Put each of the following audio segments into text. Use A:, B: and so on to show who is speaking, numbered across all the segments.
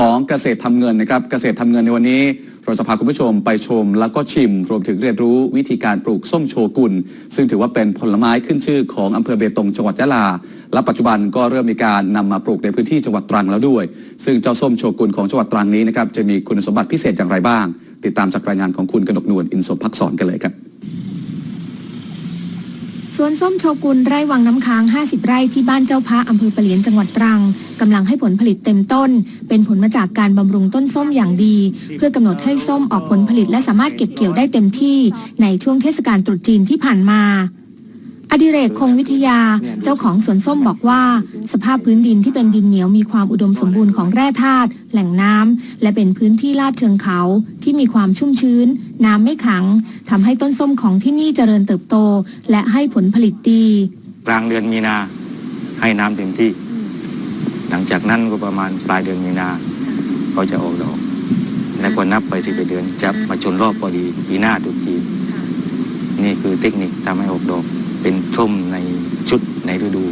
A: ของเกษตรทำเงินนะครับเกษตรทำเงินในวันนี้ เราจะพาคุณผู้ชมไปชม แล้วก็ชิม รวมถึงเรียนรู้วิธีการปลูกส้มโชกุน ซึ่งถือว่าเป็นผลไม้ขึ้นชื่อของอำเภอเบตงจังหวัดยะลา และปัจจุบันก็เริ่มมีการนำมาปลูกในพื้นที่จังหวัดตรังแล้วด้วย ซึ่งเจ้าส้มโชกุนของจังหวัดตรังนี้นะครับจะมีคุณสมบัติพิเศษอย่างไรบ้าง ติดตามจากรายงานของคุณกนกนวลอินสมพักษรกันเลยครับ
B: วนส้มโชกุลไร่วังน้ำค้าง 50 ไร่ที่บ้านเจ้าพระอำเภอปะเหลียนจังหวัดตรังกำลังให้ผลผลิตเต็มต้น เป็นผลมาจากการบำรุงต้นส้มอย่างดี เพื่อกำหนดให้ส้มออกผลผลิตและสามารถเก็บเกี่ยวได้เต็มที่ในช่วงเทศกาลตรุษจีนที่ผ่านมา อดิเรกคงวิทยาเจ้าของสวนส้มบอกว่า สภาพพื้นดินที่เป็นดินเหนียวมีความอุดมสมบูรณ์ของแร่ธาตุแหล่งน้ำและเป็นพื้นที่ลาดเชิงเขาที่มีความชุ่มชื้น น้ำไม่ขังทำให้ต้นส้มของที่นี่เจริญเติบโต และให้ผลผลิตดี
C: กลางเดือนมีนาให้น้ำเต็มที่ หลังจากนั้นก็ประมาณปลายเดือนมีนาเขาจะออกดอก แล้วก็นับไปสิบเดือนจะมาชนรอบพอดีปีหน้าตรุษจีนนี่คือเทคนิคทำให้ออกดอก เป็นส้มในชุดในฤดู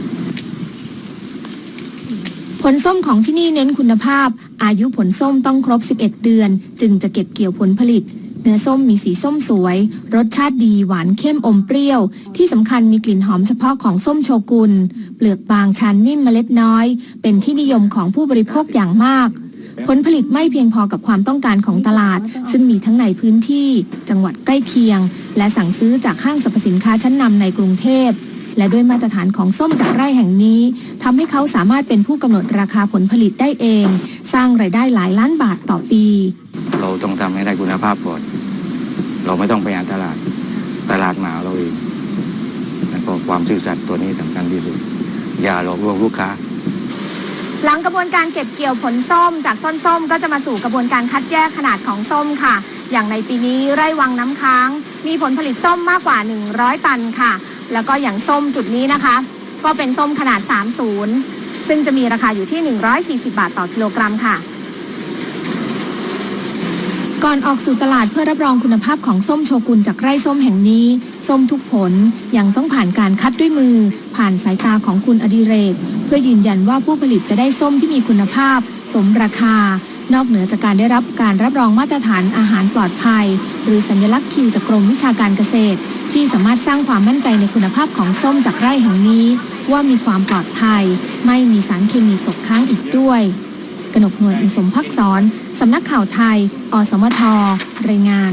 B: ผลส้มของที่นี่เน้นคุณภาพ อายุผลส้มต้องครบ 11 เดือน จึงจะเก็บเกี่ยวผลผลิต เนื้อส้มมีสีส้มสวย รสชาติดีหวานเข้มอมเปรี้ยว ที่สำคัญมีกลิ่นหอมเฉพาะของส้มโชกุน เปลือกบางชั้นนิ่มเมล็ดน้อย เป็นที่นิยมของผู้บริโภคอย่างมาก ผลผลิตไม่เพียงพอกับความต้องการของตลาด ซึ่งมีทั้งในพื้นที่ จังหวัดใกล้เคียง และสั่งซื้อจากห้างสรรพสินค้าชั้นนำในกรุงเทพและด้วยมาตรฐานของส้มจากไร่แห่งนี้ทำให้เขาสามารถเป็นผู้กำหนดราคาผลผลิตได้เอง สร้างรายได้หลายล้านบาทต่อปี
C: เราต้องทำให้ได้คุณภาพก่อน เราไม่ต้องไปหาตลาด ตลาดมาเอาเราเองแล้วก็ความซื่อสัตย์ตัวนี้สำคัญที่สุด อย่าหลอกลวงลูกค้า
B: หลังกระบวนการเก็บเกี่ยวผลส้ม จากต้นส้มก็จะมาสู่กระบวนการคัดแยกขนาดของส้มค่ะ อย่างในปีนี้ไร่วังน้ำค้าง มีผลผลิตส้มมากกว่า 100 ตันค่ะ แล้วก็อย่างส้มจุดนี้นะคะ ก็เป็นส้มขนาด 30 ซึ่งจะมีราคาอยู่ที่ 140 บาทต่อกิโลกรัมค่ะ ก่อนออกสู่ตลาดเพื่อรับรองคุณภาพของส้มโชกุนจากไร่ส้มแห่งนี้ ส้มทุกผลยังต้องผ่านการคัดด้วยมือ ผ่านสายตาของคุณอดิเรก เพื่อยืนยันว่าผู้ผลิตจะได้ส้มที่มีคุณภาพ สมราคา นอกเหนือจากการได้รับการรับรองมาตรฐานอาหารปลอดภัย หรือสัญลักษณ์คิวจากกรมวิชาการเกษตร ที่สามารถสร้างความมั่นใจในคุณภาพของส้มจากไร่แห่งนี้ ว่ามีความปลอดภัย ไม่มีสารเคมีตกค้างอีกด้วย กนกนวลอินสมพักษรสำนักข่าวไทย อสมทรายงาน